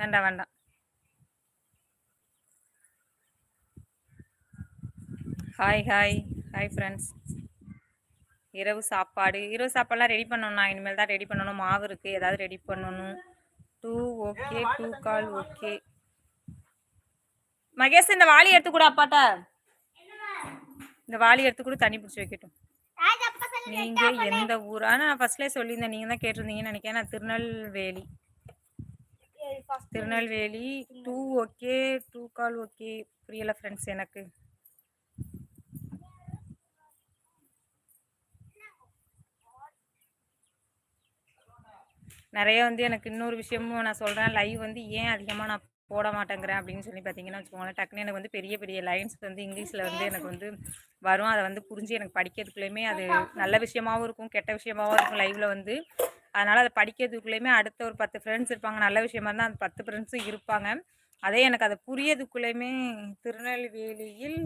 வேண்டாம் வேண்டாம் hi hi hi friends இரவு சாப்பாடு. இரவு சாப்பாடுலாம் ரெடி பண்ணணும். நான் இனிமேல் தான் ரெடி பண்ணணும். மாவு இருக்குது ஏதாவது ரெடி பண்ணணும். Two okay two call okay Mahesh இந்த வாளி எடுத்து கூட அப்பாட்ட. இந்த வாளி எடுத்து கூட. தண்ணி பிடிச்சி வைக்கட்டும். நீங்க எந்த ஊர்? ஆனா நான் ஃபர்ஸ்ட்லேயே சொல்லியிருந்தேன். நீங்க தான் கேட்டிருந்தீங்கன்னு நினைக்கிறேன். நான் Tirunelveli. Tirunelveli two okay two call okay புரியல ஃப்ரெண்ட்ஸ் எனக்கு. நிறைய வந்து எனக்கு இன்னொரு விஷயமும் நான் சொல்கிறேன் லைவ் வந்து ஏன் அதிகமாக நான் போட மாட்டேங்கிறேன் அப்படின்னு சொல்லி பார்த்தீங்கன்னா வச்சுக்கோங்களேன். டக்குன்னு எனக்கு வந்து பெரிய பெரிய லைன்ஸ் வந்து இங்கிலீஷில் வந்து எனக்கு வந்து வரும். அதை வந்து புரிஞ்சு எனக்கு படிக்கிறதுக்குள்ளேயுமே அது நல்ல விஷயமாகவும் இருக்கும் கெட்ட விஷயமாகவும் இருக்கும் லைவில் வந்து. அதனால் அதை படிக்கிறதுக்குள்ளேயுமே அடுத்த ஒரு பத்து ஃப்ரெண்ட்ஸ் இருப்பாங்க. நல்ல விஷயமா இருந்தால் அந்த பத்து ஃப்ரெண்ட்ஸும் இருப்பாங்க. அதே எனக்கு அதை புரியதுக்குள்ளேயுமே திருநெல்வேலியில்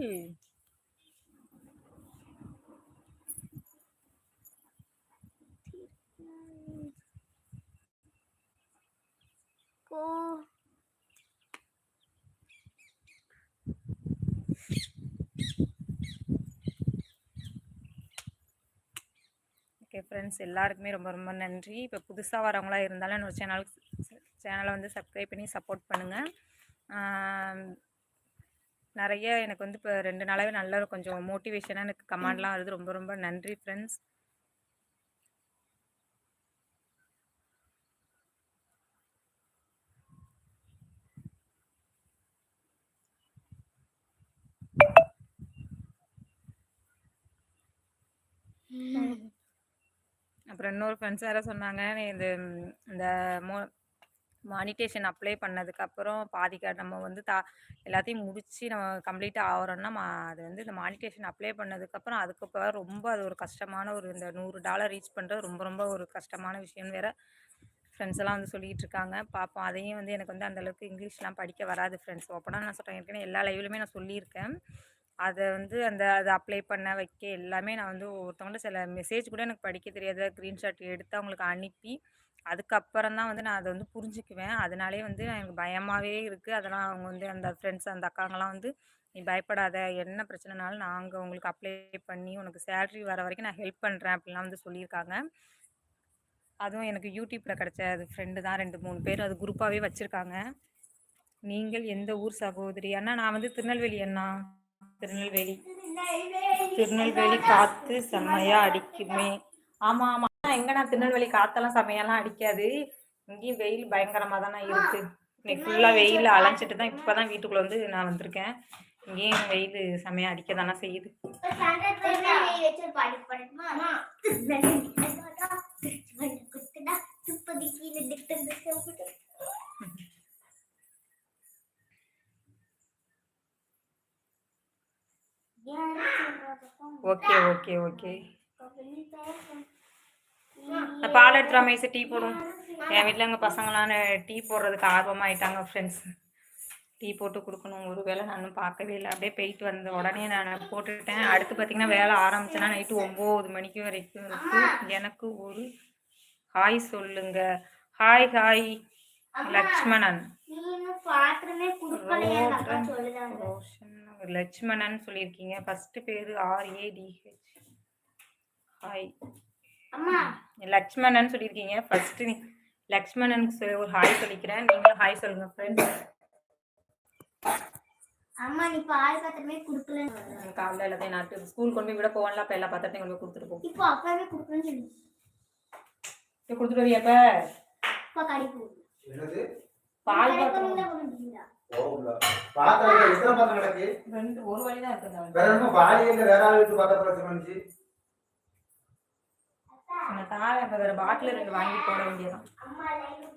ஓகே ஃப்ரெண்ட்ஸ் எல்லாருக்குமே ரொம்ப ரொம்ப நன்றி. இப்போ புதுசாக வரவங்களா இருந்தாலும் என்னோடய சேனலுக்கு சேனலை வந்து சப்ஸ்கிரைப் பண்ணி சப்போர்ட் பண்ணுங்கள் நிறைய எனக்கு வந்து இப்போ ரெண்டு நாளாகவே நல்ல கொஞ்சம் மோட்டிவேஷனாக எனக்கு கமாண்ட்லாம் வருது. ரொம்ப ரொம்ப நன்றி ஃப்ரெண்ட்ஸ் அப்புறம் இன்னொரு ஃப்ரெண்ட்ஸ் வேறு சொன்னாங்க இது இந்த மோ மானிட்டேஷன் அப்ளை பண்ணதுக்கப்புறம் பாதிக்க நம்ம வந்து தா எல்லாத்தையும் முடித்து நம்ம கம்ப்ளீட்டாக ஆகிறோன்னா மா அது வந்து இந்த மானிட்டேஷன் அப்ளை பண்ணதுக்கப்புறம் அதுக்கப்புறம் ரொம்ப அது ஒரு கஷ்டமான ஒரு இந்த நூறு டாலர் ரீச் பண்ணுறது ரொம்ப ரொம்ப ஒரு கஷ்டமான விஷயம் வேறு ஃப்ரெண்ட்ஸ் எல்லாம் வந்து சொல்லிகிட்டு இருக்காங்க. பார்ப்போம் அதையும் வந்து எனக்கு வந்து அந்தளவுக்கு இங்கிலீஷ்லாம் படிக்க வராது ஃப்ரெண்ட்ஸ் ஓப்பனாக நான் சொல்கிறேன் ஏற்கனவே எல்லா லைவ்லையுமே நான் சொல்லியிருக்கேன். அதை வந்து அந்த அதை அப்ளை பண்ண வைக்க எல்லாமே நான் வந்து ஒருத்தவங்கள்ட்ட சில மெசேஜ் கூட எனக்கு படிக்க தெரியாத. ஸ்க்ரீன்ஷாட் எடுத்து அவங்களுக்கு அனுப்பி அதுக்கப்புறம் தான் வந்து நான் அதை வந்து புரிஞ்சுக்குவேன். அதனாலே வந்து எனக்கு பயமாகவே இருக்குது அதெல்லாம் அவங்க வந்து அந்த ஃப்ரெண்ட்ஸ் அந்த அக்காங்கெல்லாம் வந்து நீ பயப்படாத. என்ன பிரச்சனைனாலும் நாங்கள் உங்களுக்கு அப்ளை பண்ணி உனக்கு சேல்ரி வர வரைக்கும் நான் ஹெல்ப் பண்ணுறேன் அப்படிலாம் வந்து சொல்லியிருக்காங்க. அதுவும் எனக்கு யூடியூப்பில் கிடச்ச அது ஃப்ரெண்டு தான். ரெண்டு மூணு பேர் அது குரூப்பாகவே வச்சுருக்காங்க. நீங்கள் எந்த ஊர் சகோதரி? அண்ணா நான் வந்து திருநெல்வேலி அண்ணா. திருநெல்வேலி. திருநெல்வேலி காற்று செம்மையாக அடிக்குமே. ஆமாம் ஆமாம் எங்கண்ணா திருநெல்வேலி காற்றெல்லாம் செம்மையெல்லாம் அடிக்காது. இங்கேயும் வெயில் பயங்கரமாக தானே இருக்குது இன்னைக்கு ஃபுல்லாக வெயில் அலைஞ்சிட்டு தான் இப்போ தான் வீட்டுக்குள்ளே வந்து நான் வந்திருக்கேன். இங்கேயும் வெயில் செம்மையாக அடிக்க தானே செய்யுது. Okay okay okay. பால் எடுத்துகிட்டு மேய்ச்சி டீ போடும் என் வீட்டில் எங்கள் பசங்களாம் டீ போடுறதுக்கு ஆர்வமாயிட்டாங்க ஃப்ரெண்ட்ஸ் டீ போட்டு கொடுக்கணும். ஒரு வேளை நான் பார்க்கவே இல்லை. அப்படியே போயிட்டு வந்த உடனே நான் போட்டுக்கிட்டேன் அடுத்து பார்த்தீங்கன்னா வேலை ஆரம்பிச்சேன்னா நைட்டு ஒம்பது மணிக்கு வரைக்கும் இருக்கு. எனக்கு ஒரு ஹாய் சொல்லுங்க. Hi hi. லக்ஷ்மணன் லட்சுமணன். சொல்லியிருக்கீங்க. ஃபர்ஸ்ட் பேர் ஆர்ஏடிஹெச் ஹாய் லக்ஷ்மணன் சொல்லியிருக்கீங்க. ஃபர்ஸ்ட் லக்ஷ்மணனுக்கு ஒரு ஹாய் சொல்லிக்கிறேன். நீங்களும் ஹாய் சொல்லுங்க ஃப்ரெண்ட்ஸ் அம்மா நீ பால் பாத்திரமே குடுக்கல. காலைல எல்லாத்தையும் நாட்டு ஸ்கூல் கொண்டு போய் விட போவான்ல அப்ப எல்லா பாத்திரத்தையும் கொண்டு போய் கொடுத்துட்டு போ. இப்போ அப்பாவே குடுக்கணும்னு சொல்லி. இப்போ கொடுத்துட்டு வரியா அப்ப அப்பா கடை போ பால் பாத்திரம் எத்தனை பாத்திரம் கிடக்கு? ரெண்டு ஒரு வழி தான் இருக்கு வேற என்ன வேற ஆள் வீட்டு பாத்திரம் பிரச்சனை அந்த தாழ வேற பாட்டில் ரெண்டு வாங்கி போட வேண்டியதான் அம்மா லைன்